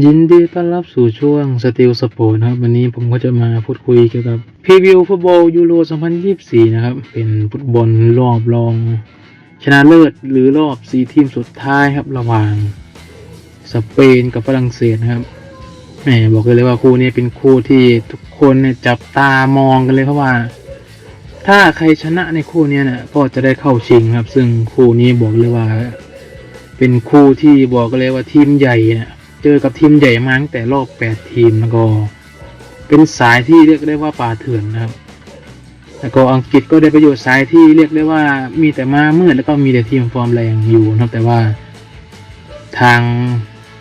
ยินดีต้อนรับสู่ช่วงสติลสปอร์ตนะครับ วันนี้ผมก็จะมาพูดคุยเกี่ยวกับพรีวิวฟุตบอลยูโร 2024 นะครับ เป็นฟุตบอลรอบรอง ชนะเลิศหรือรอบ 4 ทีมสุดท้ายครับ ระหว่างสเปนกับฝรั่งเศสนะครับแหมบอกเลยว่าคู่นี้เป็นคู่ที่ทุกคนเนี่ยจับตามองกันเลยเพราะว่า ถ้าใครชนะในคู่นี้เนี่ยก็จะได้เข้าชิงครับ ซึ่งคู่นี้บอกเลยว่า เป็นคู่ที่บอกเลยว่าทีมใหญ่เนี่ย เจอกับทีมใหญ่มาตั้งแต่รอบแปดทีมแล้วก็เป็นสายที่เรียกได้ว่าป่าเถื่อนนะครับแล้วก็อังกฤษก็ได้ประโยชน์สายที่เรียกได้ว่ามีแต่มามืดแล้วก็มีแต่ทีมฟอร์มแรงอยู่นะครับแต่ว่า ทาง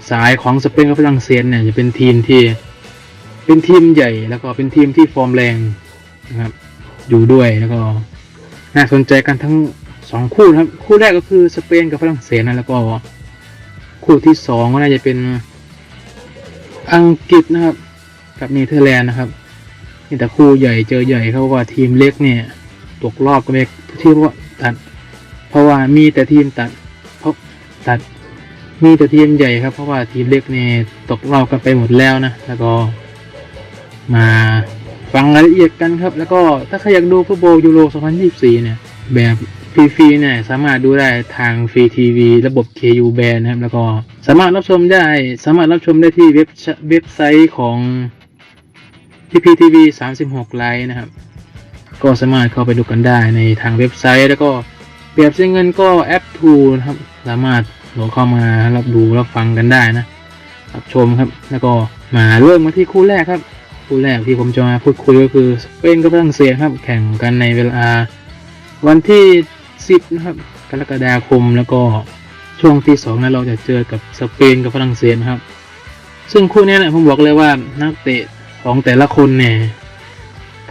สายของสเปนกับฝรั่งเศสเนี่ยจะเป็นทีมที่เป็นทีมใหญ่แล้วก็เป็นทีมที่ฟอร์มแรงนะครับอยู่ด้วยแล้วก็น่าสนใจกันทั้งสองคู่นะครับ คู่แรกก็คือสเปนกับฝรั่งเศสนะแล้วก็คู่ที่สองก็น่าจะเป็น อังกฤษนะครับ กับเนเธอร์แลนด์นะครับนี่แต่คู่ใหญ่เจอใหญ่เขาว่าทีมเล็กเนี่ยตกรอบก็ไม่ที่ว่าตัด เพราะว่ามีแต่ทีมตัดเพราะตัดมีแต่ทีมใหญ่ครับ เพราะว่าทีมเล็กเนี่ยตกรอบกันไปหมดแล้วนะแล้วก็มาฟังรายละเอียดกันครับ แล้วก็ถ้าใครอยากดูฟุตบอลยูโร 2024 เนี่ยแบบ ฟรีๆเนี่ยสามารถดูได้ทางฟรีทีวีระบบ KU Band นะครับ แล้วก็สามารถรับชมได้ สามารถรับชมได้ที่เว็บเว็บไซต์ของ PPTV 36ไลน์นะครับ ก็สามารถเข้าไปดูกันได้ในทางเว็บไซต์ แล้วก็แบบใช้เงินก็แอป t ูนะครับ สามารถโหลดเข้ามารับดูรับฟังกันได้นะรับชมครับ แล้วก็มาเริ่มมาที่คู่แรกครับ คู่แรกที่ผมจะมาพูดคุยก็คือสเปนกับฝรั่งเศสครับ แข่งกันในเวลาวันที่ 10 นะครับ กรกฎาคมแล้วก็ช่วงที่2นั้นเราจะเจอกับสเปนกับฝรั่งเศสนะครับ ซึ่งคู่นี้เนี่ยผมบอกเลยว่านักเตะของแต่ละคนเนี่ย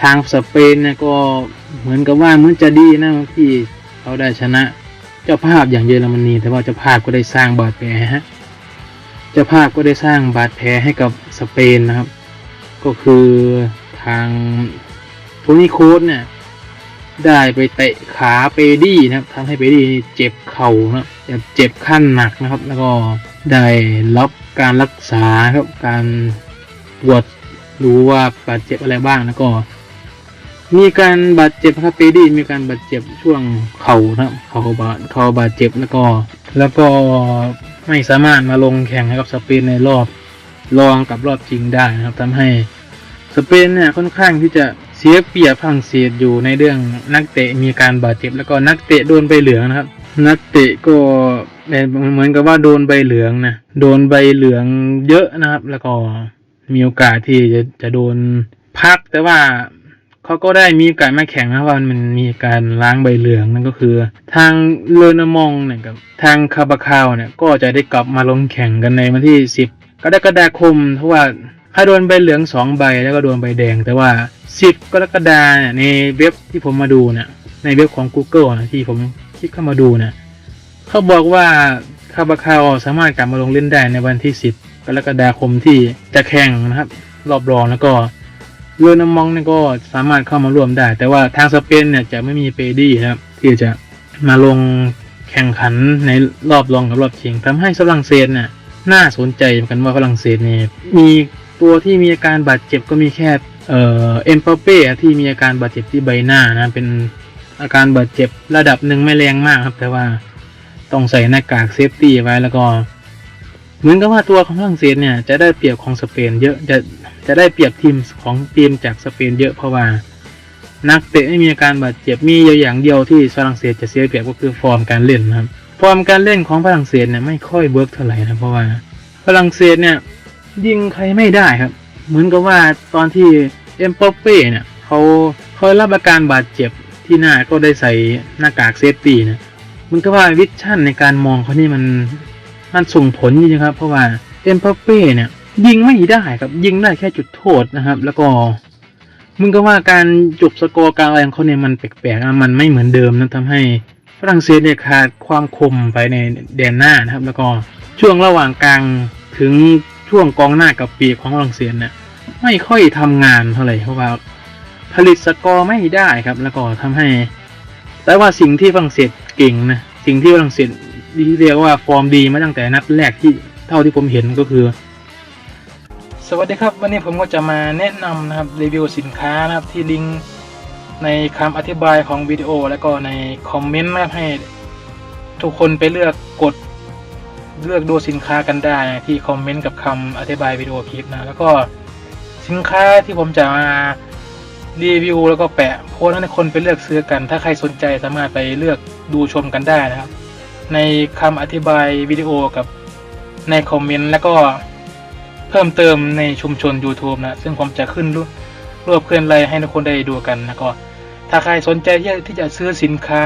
ทางสเปนเนี่ยก็เหมือนกับว่าเหมือนจะดีนะที่เขาได้ชนะเจ้าภาพอย่างเยอรมนี แต่ว่าเจ้าภาพก็ได้สร้างบาดแผลฮะเจ้าภาพก็ได้สร้างบาดแผลให้กับสเปนนะครับ ก็คือทางโทนี่โค้ดเนี่ย ได้ไปเตะขาเปดี้นะครับทำให้เปดี้เจ็บเข่านะครับเจ็บขั้นหนักนะครับ แล้วก็ได้รับการรักษาครับการตรวจรู้ว่าบาดเจ็บอะไรบ้างแล้วก็ มีการบาดเจ็บครับเปดี้มีการบาดเจ็บช่วงเข่านะครับเข่าบาดเข่าบาดเจ็บแล้วก็ แล้วก็ไม่สามารถมาลงแข่งให้กับสเปนในรอบรองกับรอบจริงได้นะครับทำให้สเปนเนี่ยค่อนข้างที่จะ เสียเปรียบฝรั่งเศสอยู่ในเรื่องนักเตะมีการบาดเจ็บแล้วก็นักเตะโดนใบเหลืองนะครับ นักเตะก็เหมือนกับว่าโดนใบเหลืองนะโดนใบเหลืองเยอะนะครับ แล้วก็มีโอกาสที่จะจะโดนพักแต่ว่าเขาก็ได้มีโอกาสมาแข่งนะว่ามันมีการล้างใบเหลืองนั่นก็คือ ทางเลอนมองเนี่ยกับทางคาบาคาวเนี่ยก็จะได้กลับมาลงแข่งกันในวันที่ 10กรกฎาคมเพราะว่า ถ้าโดนใบเหลืองสองใบแล้วก็โดนใบแดง แต่ว่า 10 กรกฎาเนี่ยในเว็บที่ผมมาดูเนี่ยในเว็บของ Google นะที่ผมคลิกเข้ามาดูเนี่ยเขาบอกว่าคาบาคาวสามารถกลับมาลงเล่นได้ในวันที่ 10 กรกฎาคมที่จะแข่งนะครับ รอบรองแล้วก็เรือน้ำมองนี่ก็สามารถเข้ามาร่วมได้ แต่ว่าทางสเปนเนี่ยจะไม่มีเปดี้ครับที่จะมาลงแข่งขันในรอบรองกับรอบชิงทำให้ฝรั่งเศสเนี่ยน่าสนใจเหมือนกันว่าฝรั่งเศสเนี่ยมี ตัวที่มีอาการบาดเจ็บก็มีแค่เอ่อเอ็มปเป้ที่มีอาการบาดเจ็บที่ใบหน้านะเป็นอาการบาดเจ็บระดับหนึ่งไม่แรงมากครับ แต่ว่าต้องใส่หน้ากากเซฟตี้ไว้แล้วก็ เหมือนกับว่าตัวของฝรั่งเศสเนี่ยจะได้เปรียบของสเปนเยอะจะจะได้เปรียบทีมของทีมจากสเปนเยอะเพราะว่า นักเตะไม่มีอาการบาดเจ็บมีอย่างเดียวที่ฝรั่งเศสจะเสียเปรียบก็คือฟอร์มการเล่นนะครับฟอร์มการเล่นของฝรั่งเศสเนี่ยไม่ค่อยเวิร์กเท่าไหร่นะเพราะว่าฝรั่งเศสเนี่ย ยิงใครไม่ได้ครับ เหมือนกับว่าตอนที่เอ็มปอเป้เนี่ยเขาเขารับอาการบาดเจ็บที่หน้าก็ได้ใส่หน้ากากเซฟตี้นะมันก็ว่าวิชั่นในการมองเขานี่มันมันส่งผลจริงครับ เพราะว่าเอ็มปอเป้เนี่ย ยิงไม่ได้ครับยิงได้แค่จุดโทษนะครับ แล้วก็มึงก็ว่าการจบสกอร์การอะไรของเขาเนี่ยมันแปลกๆนะมันไม่เหมือนเดิมนะทำให้ฝรั่งเศสเนี่ยขาดความคมไปในแดนหน้านะครับ แล้วก็ช่วงระหว่างกลางถึง ช่วงกองหน้ากับปีกของฝรั่งเศสเนี่ยไม่ค่อยทำงานเท่าไหร่เพราะว่าผลิตสกอร์ไม่ได้ครับ แล้วก็ทำให้ แต่ว่าสิ่งที่ฝรั่งเศสเก่งนะสิ่งที่ฝรั่งเศสที่เรียกว่าฟอร์มดีมาตั้งแต่นัดแรกที่เท่าที่ผมเห็นก็คือ สวัสดีครับ วันนี้ผมก็จะมาแนะนำนะครับรีวิวสินค้านะครับที่ลิงก์ในคำอธิบายของวิดีโอ แล้วก็ในคอมเมนต์นะครับให้ทุกคนไปเลือกกด เลือกดูสินค้ากันได้นะที่คอมเมนต์กับคำอธิบายวิดีโอคลิปนะแล้วก็สินค้าที่ผมจะมารีวิวแล้วก็แปะโพสต์ให้คนไปเลือกซื้อกัน ถ้าใครสนใจสามารถไปเลือกดูชมกันได้นะครับ ในคำอธิบายวิดีโอกับในคอมเมนต์แล้วก็เพิ่มเติมในชุมชน YouTube นะ ซึ่งผมจะขึ้นรูปรวบเคลื่อนไลให้ทุกคนได้ดูกันแล้วก็ถ้าใครสนใจที่ที่จะซื้อสินค้า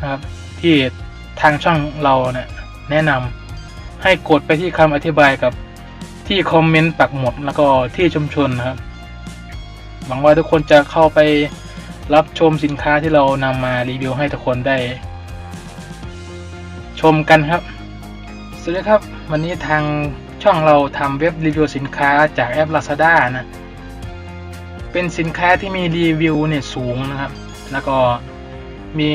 นะครับที่ทางช่องเราเนะี่ยแนะนำ ให้กดไปที่คำอธิบายกับที่คอมเมนต์ปักหมุดแล้วก็ที่ชุมชนนะครับ หวังว่าทุกคนจะเข้าไปรับชมสินค้าที่เรานำมารีวิวให้ทุกคนได้ ชมกันครับ สวัสดีครับ วันนี้ทางช่องเราทำเว็บรีวิวสินค้าจากแอป Lazada นะ เป็นสินค้าที่มีรีวิวเนี่ยสูงนะครับ แล้วก็มี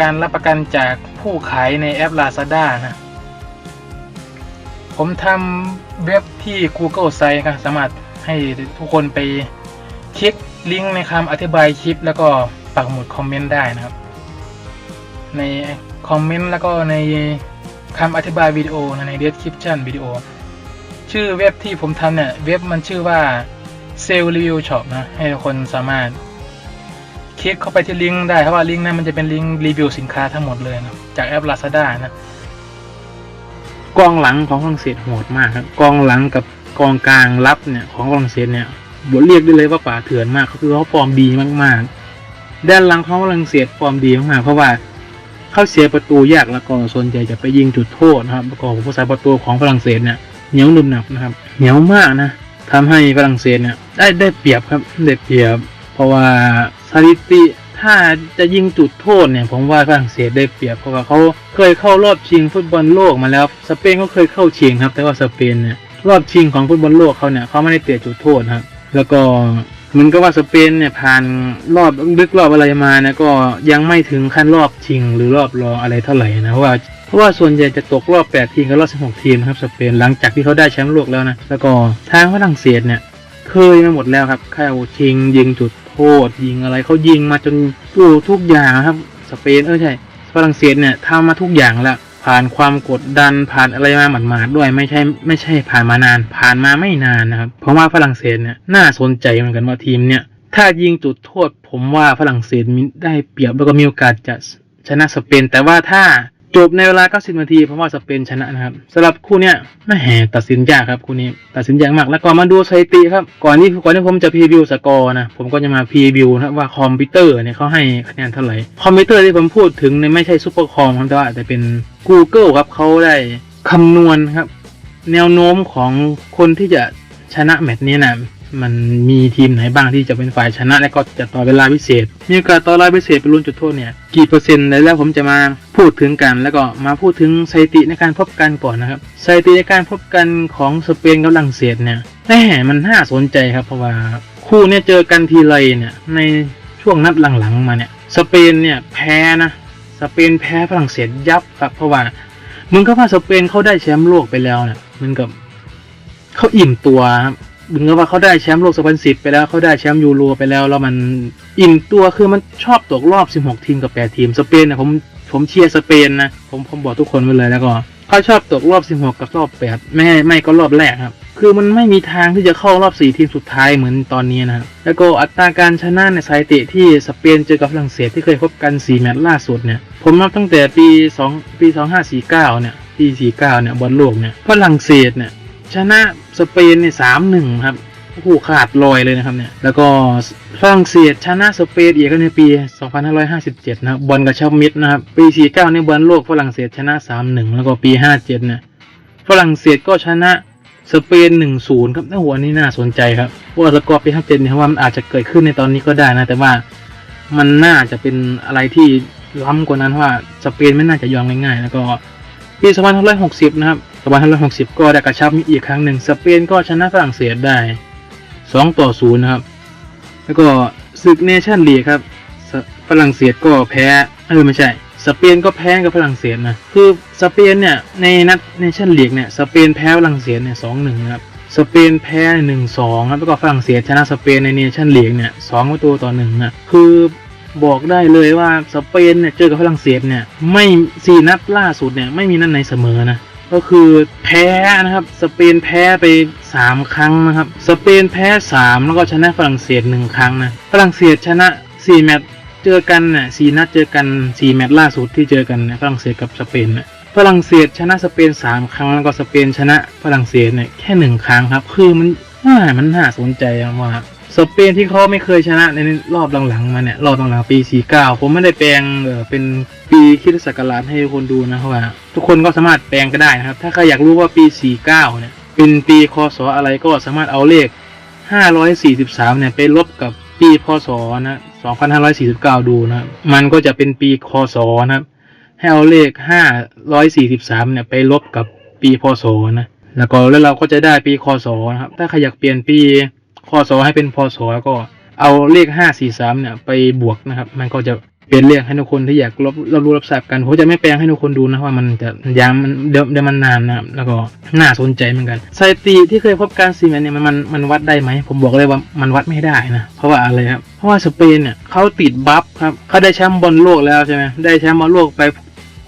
การรับประกันจากผู้ขายในแอป Lazada นะ ผมทำเว็บที่ Google Site ครับสามารถให้ทุกคนไปคลิกลิงก์ในคำอธิบายคลิป แล้วก็ปักหมุดคอมเมนต์ได้นะครับ ในคอมเมนต์แล้วก็ในคำอธิบายวิดีโอใน description วิดีโอ ชื่อเว็บที่ผมทำเนี่ยเว็บมันชื่อว่า Sell Review Shop นะ ให้คนสามารถ คลิกเข้าไปที่ลิงก์ได้เพราะว่าลิงก์นั้นมันจะเป็นลิงก์รีวิวสินค้าทั้งหมดเลยนะจากแอป Lazada นะ กองหลังของฝรั่งเศสโหดมากครับกองหลังกับกองกลางรับเนี่ยของฝรั่งเศสเนี่ยบทเรียกได้เลยว่าป่าเถื่อนมากคือเขาฟอร์มดีมากๆ ด้านหลังของฝรั่งเศสฟอร์มดีมากๆเพราะว่าเข้าเสียประตูยากแล้วก็ส่วนใหญ่จะไปยิงจุดโทษนะครับประกอบผู้สาประตูของฝรั่งเศสเนี่ยเหนียวหนึบหนับนะครับ เหนียวมากนะทำให้ฝรั่งเศสเนี่ยได้ได้เปรียบครับได้เปรียบ เพราะว่าสถิติ ถ้าจะยิงจุดโทษเนี่ยผมว่าฝรั่งเศสได้เปรียบเพราะว่าเขาเคยเข้ารอบชิงฟุตบอลโลกมาแล้ว สเปนก็เคยเข้าชิงครับ แต่ว่าสเปนเนี่ยรอบชิงของฟุตบอลโลกเขาเนี่ยเขาไม่ได้เตะจุดโทษนะครับ แล้วก็เหมันก็ว่าสเปนเนี่ยผ่านรอบลึกรอบอะไรมานะก็ยังไม่ถึงขั้นรอบชิงหรือรอบรองอะไรเท่าไหร่นะเพราะว่าเพราะว่าส่วนใหญ่จะตกรอบ 8 ทีมกับรอบ 16 ทีมนะครับสเปนหลังจากที่เขาได้แชมป์โลกแล้วนะแล้วก็ทางฝรั่งเศสเนี่ยเคยมาหมดแล้วครับเข้าชิงยิงจุด โทษยิงอะไรเขายิงมาจนโอ้ทุกอย่างครับ สเปนเออใช่ฝรั่งเศสเนี่ยทำมาทุกอย่างแล้วผ่านความกดดันผ่านอะไรมาหมาดๆด้วยไม่ใช่ไม่ใช่ผ่านมานาน ผ่านมาไม่นานนะครับ เพราะว่าฝรั่งเศสเนี่ยน่าสนใจเหมือนกันว่าทีมเนี่ยถ้ายิงจุดโทษ ผมว่าฝรั่งเศสมีได้เปรียบแล้วก็มีโอกาสจะชนะสเปน แต่ว่าถ้า จบในเวลา 90 นาทีผมว่าสเปนชนะนะครับสำหรับคู่เนี้ยไม่แห่ตัดสินยากครับคู่นี้ตัดสินยากมาก แล้วก็มาดูสถิติครับ ก่อนที่ก่อนที่ผมจะพรีวิวสกอร์นะ ผมก็จะมาพรีวิวนะว่าคอมพิวเตอร์เนี่ยเขาให้คะแนนเท่าไหร่ คอมพิวเตอร์ที่ผมพูดถึงเนี่ยไม่ใช่ซูเปอร์คอมครับแต่ว่าแต่เป็น Google ครับเขาได้คำนวณครับ แนวโน้มของคนที่จะชนะแมตช์นี้นะ มันมีทีมไหนบ้างที่จะเป็นฝ่ายชนะ และก็จะต่อเวลาพิเศษ มีโอกาสต่อเวลาพิเศษไปลุ้นจุดโทษเนี่ยกี่เปอร์เซ็นต์แล้วผมจะมาพูดถึงกัน แล้วก็มาพูดถึงสถิติในการพบกันก่อนนะครับสถิติในการพบกันของสเปนกับฝรั่งเศสเนี่ยแหมมันน่าสนใจครับเพราะว่าคู่เนี่ยเจอกันทีไรเนี่ยในช่วงนัดหลังๆมาเนี่ยสเปนเนี่ยแพ้นะสเปนแพ้ฝรั่งเศสยับครับเพราะว่ามึงก็ว่าสเปนเขาได้แชมป์โลกไปแล้วเนี่ยมึงกับเขาอิ่มตัวครับ มึงก็ว่าเขาได้แชมป์โลก 2010 ไปแล้วเขาได้แชมป์ยูโรไปแล้ว แล้วมันอิ่มตัวคือมันชอบตกรอบ 16 ทีมกับ 8 ทีมสเปนนะผมผมเชียร์สเปนนะ ผมผมบอกทุกคนไว้เลยแล้วก็เขาชอบตกรอบ 16 กับรอบ 8 ไม่ไม่ก็รอบแรกครับ คือมันไม่มีทางที่จะเข้ารอบ 4 ทีมสุดท้ายเหมือนตอนนี้นะครับแล้วก็อัตราการชนะในสถิติที่สเปนเจอกับฝรั่งเศสที่เคยพบกัน 4 แมตช์ล่าสุดเนี่ยผมนับตั้งแต่ปี 2 ปี 2549 เนี่ยปี 49 เนี่ยบอลโลกเนี่ยฝรั่งเศสเนี่ย ชนะสเปนเนี่ย3-1ครับโอ้โหขาดลอยเลยนะครับเนี่ยแล้วก็ฝรั่งเศสชนะสเปนอีกในปี 2557 นะครับบอลกระชับมิตรนะครับปี 49เนี่ยบอลโลกฝรั่งเศสชนะ 3-1 แล้วก็ปี 57เนี่ยฝรั่งเศสก็ชนะสเปน 1-0 ครับโอ้โหอันนี้น่าสนใจครับว่าสกอร์ปี 57เนี่ยว่ามันอาจจะเกิดขึ้นในตอนนี้ก็ได้นะแต่ว่ามันน่าจะเป็นอะไรที่ล้ำกว่านั้นว่าสเปนไม่น่าจะยอมง่ายๆแล้วก็ปี 2560 นะครับ 2560 ก็ได้กระชับมีอีกครั้งหนึ่ง สเปนก็ชนะฝรั่งเศสได้ 2 ต่อ 0 นะครับ แล้วก็ศึกเนชั่นลีกครับ ฝรั่งเศสก็แพ้ เออไม่ใช่ สเปนก็แพ้กับฝรั่งเศสนะ คือสเปนเนี่ยในนัดเนชั่นลีกเนี่ย สเปนแพ้ฝรั่งเศสเนี่ย 2-1 นะครับ สเปนแพ้หนึ่งสองแล้วก็ฝรั่งเศสชนะสเปนในเนชั่นลีกเนี่ยสองประตูต่อหนึ่งนะ คือบอกได้เลยว่าสเปนเนี่ยเจอกับฝรั่งเศสเนี่ยไม่สี่นัดล่าสุดเนี่ยไม่มีนัดไหนเสมอนะ ก็คือแพ้นะครับ สเปนแพ้ไปสามครั้งนะครับ สเปนแพ้สามแล้วก็ชนะฝรั่งเศสหนึ่งครั้งนะ ฝรั่งเศสชนะสี่แมตช์เจอกันน่ะสี่นัดเจอกันสี่แมตช์ล่าสุดที่เจอกันนะฝรั่งเศสกับสเปนนะฝรั่งเศสชนะสเปนสามครั้งแล้วก็สเปนชนะฝรั่งเศสเนี่ยแค่หนึ่งครั้งครับ คือมันว่ามันน่าสนใจอะว่า สเปนที่เขาไม่เคยชนะในรอบหลังๆมาเนี่ย รอบหลังๆปี 49 ผมไม่ได้แปลงเออเป็นปีคริสตศักราชให้ทุกคนดูนะเพราะว่าทุกคนก็สามารถแปลงก็ได้นะครับ ถ้าใครอยากรู้ว่าปี 49 เนี่ย เป็นปีคศอะไรก็สามารถเอาเลข 543 เนี่ยไปลบกับปีพศนะ 2549 ดูนะ มันก็จะเป็นปีคศนะครับ ให้เอาเลข 543 เนี่ยไปลบกับปีพศนะ แล้วก็แล้วเราก็จะได้ปีคศนะครับ ถ้าใครอยากเปลี่ยนปี คศให้เป็นพศแล้วก็เอาเลข543เนี่ยไปบวกนะครับ มันก็จะเปลี่ยนเลขให้ทุกคนที่อยากรับรับรู้รับทราบกันผมจะไม่แปลงให้ทุกคนดูนะว่ามันจะยามมันเดี๋ยวเดี๋ยวมันนานนะครับแล้วก็น่าสนใจเหมือนกันสถิติที่เคยพบการซีแมนเนี่ยมันมันมันวัดได้ไหมผมบอกเลยว่ามันวัดไม่ได้นะเพราะว่าอะไรครับเพราะว่าสเปนเนี่ยเขาติดบัฟครับเขาได้แชมป์บอลโลกแล้วใช่ไหมได้แชมป์บอลโลกไป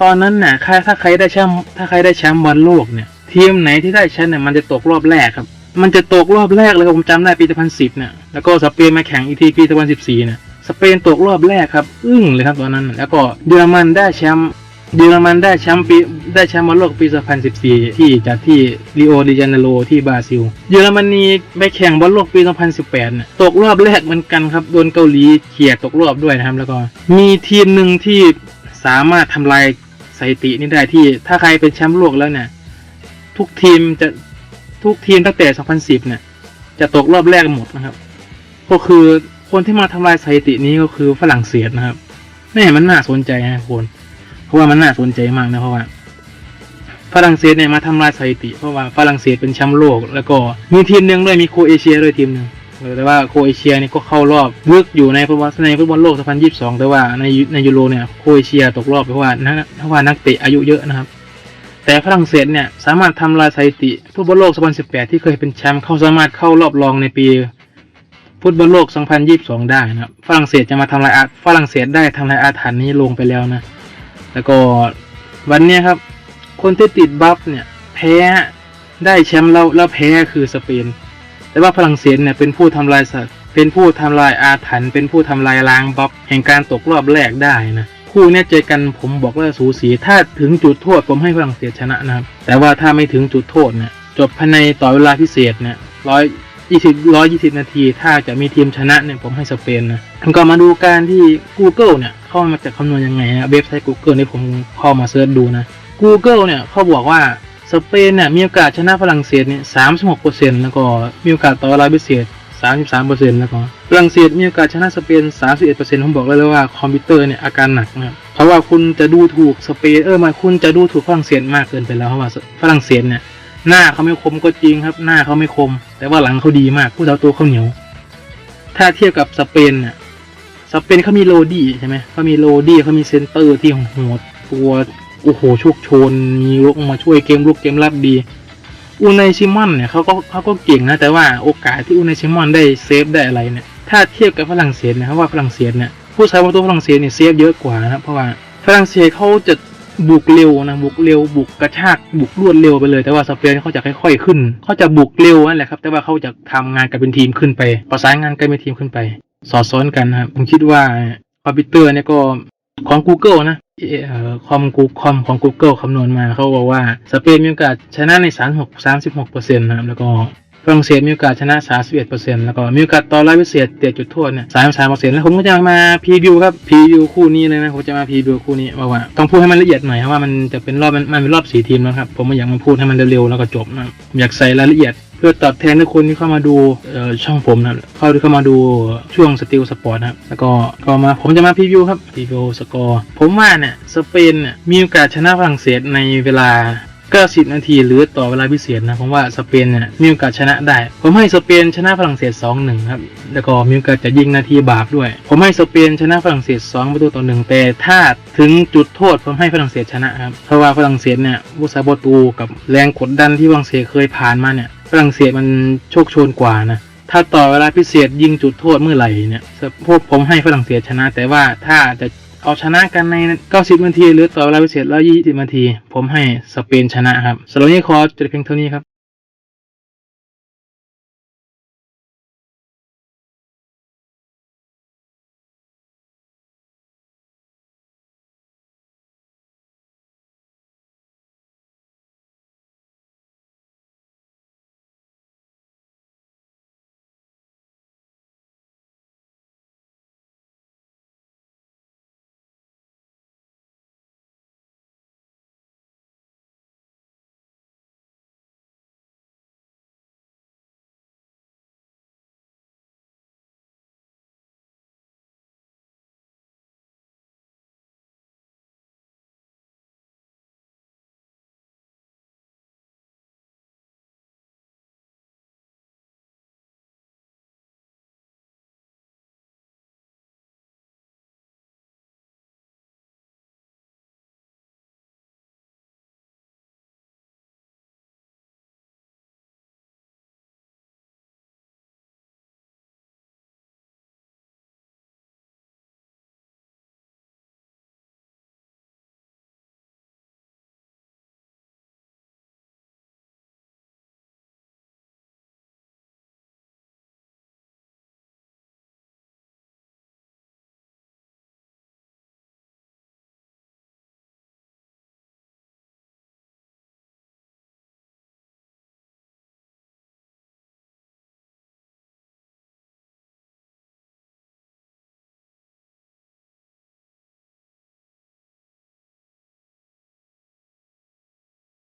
ตอนนั้นน่ะถ้าใครได้แชมป์ถ้าใครได้แชมป์บอลโลกเนี่ยทีมไหนที่ได้แชมป์เนี่ยมันจะตกรอบแรกครับ มันจะตกรอบแรกเลยครับผมจำได้ปี2010เนี่ยแล้วก็สเปนมาแข่งอีกทีปี2014เนี่ยสเปนตกรอบแรกครับ อึ้งเลยครับตอนนั้น แล้วก็เยอรมันได้แชมป์เยอรมันได้แชมป์ปีได้แชมป์บอลโลกปี 2014 ที่จากที่ริโอเดจาเนโรที่บราซิล เยอรมนีไปแข่งบอลโลกปี 2018เนี่ยตกรอบแรกเหมือนกันครับโดนเกาหลีเขี่ยตกรอบด้วยนะครับ แล้วก็มีทีมหนึ่งที่สามารถทำลายสถิตินี้ได้ที่ถ้าใครเป็นแชมป์โลกแล้วเนี่ยทุกทีมจะ ทุกทีมตั้งแต่ 2010 เนี่ย จะตกรอบแรกหมดนะครับ ก็คือคนที่มาทำลายสถิตินี้ก็คือฝรั่งเศสนะครับแม่มันน่าสนใจนะทุกคนเพราะว่ามันน่าสนใจมากนะเพราะว่าฝรั่งเศสเนี่ยมาทำลายสถิติ เพราะว่าฝรั่งเศสเป็นแชมป์โลก แล้วก็มีทีมหนึ่งด้วยมีโคเอเชียด้วยทีมหนึ่งแต่ว่าโคเอเชียนี่ก็เข้ารอบลึกอยู่ในฟุตบอลในฟุตบอลโลก 2022 แต่ว่าในในยูโรเนี่ยโคเอเชียตกรอบเพราะว่านักเพราะว่านักเตะอายุเยอะนะครับ แต่ฝรั่งเศสเนี่ยสามารถทำลายสถิติฟุตบอลโลก 2018 ที่เคยเป็นแชมป์เขาสามารถเข้ารอบรองในปีฟุตบอลโลก 2022 ได้นะครับฝรั่งเศสจะมาทำลายอาฝรั่งเศสได้ทำลายอาถรรพ์นี้ลงไปแล้วนะ แล้วก็วันนี้ครับ คนที่ติดบัฟเนี่ยแพ้ได้แชมป์แล้วแล้วแพ้คือสเปน แต่ว่าฝรั่งเศสเนี่ยเป็นผู้ทำลายสัตว์เป็นผู้ทำลายอาถรรพ์เป็นผู้ทำลายล้างบัฟแห่งการตกรอบแรกได้นะ คู่เนี่ยเจอกันผมบอกเลยสูสีถ้าถึงจุดโทษผมให้ฝรั่งเศสชนะนะครับ แต่ว่าถ้าไม่ถึงจุดโทษเนี่ยจบภายในต่อเวลาพิเศษเนี่ยร้อยยี่สิบร้อยยี่สิบนาที ถ้าจะมีทีมชนะเนี่ยผมให้สเปนนะก็มาดูการที่ Google เนี่ยเข้ามาจากคำนวณยังไงนะเว็บไซต์ Google ที่ผมเข้ามาเสิร์ชดูนะ Google เนี่ยเขาบอกว่าสเปนเนี่ยมีโอกาสชนะฝรั่งเศสเนี่ยสามสิบหกเปอร์เซ็นต์แล้วก็มีโอกาสต่อเวลาพิเศษ สามสิบสามเปอร์เซ็นต์แล้วก็ฝรั่งเศสมีโอกาสชนะสเปนสามสิบเอ็ดเปอร์เซ็นต์ผมบอกเลยเลยว่าคอมพิวเตอร์เนี่ยอาการหนักนะครับเพราะว่าคุณจะดูถูกสเปนเออมาคุณจะดูถูกฝรั่งเศสมากเกินไปแล้วเพราะว่าฝรั่งเศสเนี่ยหน้าเขาไม่คมก็จริงครับ หน้าเขาไม่คม แต่ว่าหลังเขาดีมากผู้เท้าตัวเขาเหนียว ถ้าเทียบกับสเปนเนี่ยสเปนเขามีโรดี้ใช่ไหมเขามีโรดี้เขามีเซนเตอร์ที่โหดตัวโอ้โหโชคโชนมีลุกมาช่วยเกมลุกเกมรับดี อูไนชิมอนเนี่ยเขาก็เขาก็เก่งนะแต่ว่าโอกาสที่อูไนชิมอนได้เซฟได้อะไรเนี่ยถ้าเทียบกับฝรั่งเศสนะครับว่าฝรั่งเศสเนี่ยผู้ใช้ประตูฝรั่งเศสเนี่ยเซฟเยอะกว่านะเพราะว่าฝรั่งเศสเขาจะบุกเร็วนะบุกเร็ว บุกกระชากบุกรวดเร็วไปเลย แต่ว่าสเปนเขาจะค่อยๆขึ้นเขาจะบุกเร็วนั่นแหละครับ แต่ว่าเขาจะทำงานกันเป็นทีมขึ้นไป ประสานงานกันเป็นทีมขึ้นไป สอดซ้อนกันครับผมคิดว่าคอมพิวเตอร์เนี่ยก็ของ Google นะ คอมกูคอมของ Google คำนวณมาเขาบอกว่า สเปนมีโอกาสชนะใน 36 36เปอร์เซ็นต์นะครับ แล้วก็ฝรั่งเศสมีโอกาสชนะ 31เปอร์เซ็นต์แล้วก็มีโอกาสต่อรายพิเศษเตะจุดโทษเนี่ย33เปอร์เซ็นต์แล้วผมก็จะมาพรีวิวครับพรีวิวคู่นี้เลยนะผมจะมาพรีวิวคู่นี้ว่าว่าต้องพูดให้มันละเอียดหน่อยเพราะว่ามันจะเป็นรอบมันมันเป็นรอบสี่ทีมแล้วครับผมไม่อยากมาพูดให้มันเร็วๆแล้วก็จบนะผมอยากใส่รายละเอียด พื่อตอบแทนทุกคนที่เข้ามาดูช่องผมนะครับเข้าที่เข้ามาดูช่วงสติลสปอร์ตนะครับแล้วก็ก็มาผมจะมาพรีวิวครับพรีวิวสกอร์ผมว่าเนี่ยสเปนเนี่ยมีโอกาสชนะฝรั่งเศสในเวลา 90 นาที หรือต่อเวลาพิเศษนะผมว่าสเปนเนี่ยมีโอกาสชนะได้ ผมให้สเปนชนะฝรั่งเศส 2-1 ครับ แล้วก็มีโอกาสจะยิงนาทีบาปด้วย ผมให้สเปนชนะฝรั่งเศส 2 ประตูต่อหนึ่งแต่ถ้าถึงจุดโทษผมให้ฝรั่งเศสชนะครับเพราะว่าฝรั่งเศสเนี่ยวุซาโบตูกับแรงกดดันที่ฝรั่งเศสเคยผ่านมาเนี่ย ฝรั่งเศสมันโชคโชนกว่านะ ถ้าต่อเวลาพิเศษยิงจุดโทษเมื่อไหร่เนี่ยพวกผมให้ฝรั่งเศสชนะ แต่ว่าถ้าจะเอาชนะกันใน 90 นาที หรือต่อเวลาพิเศษแล้ว20นาที ผมให้สเปนชนะครับสำหรับนี้ขอจบเพียงเท่านี้ครับ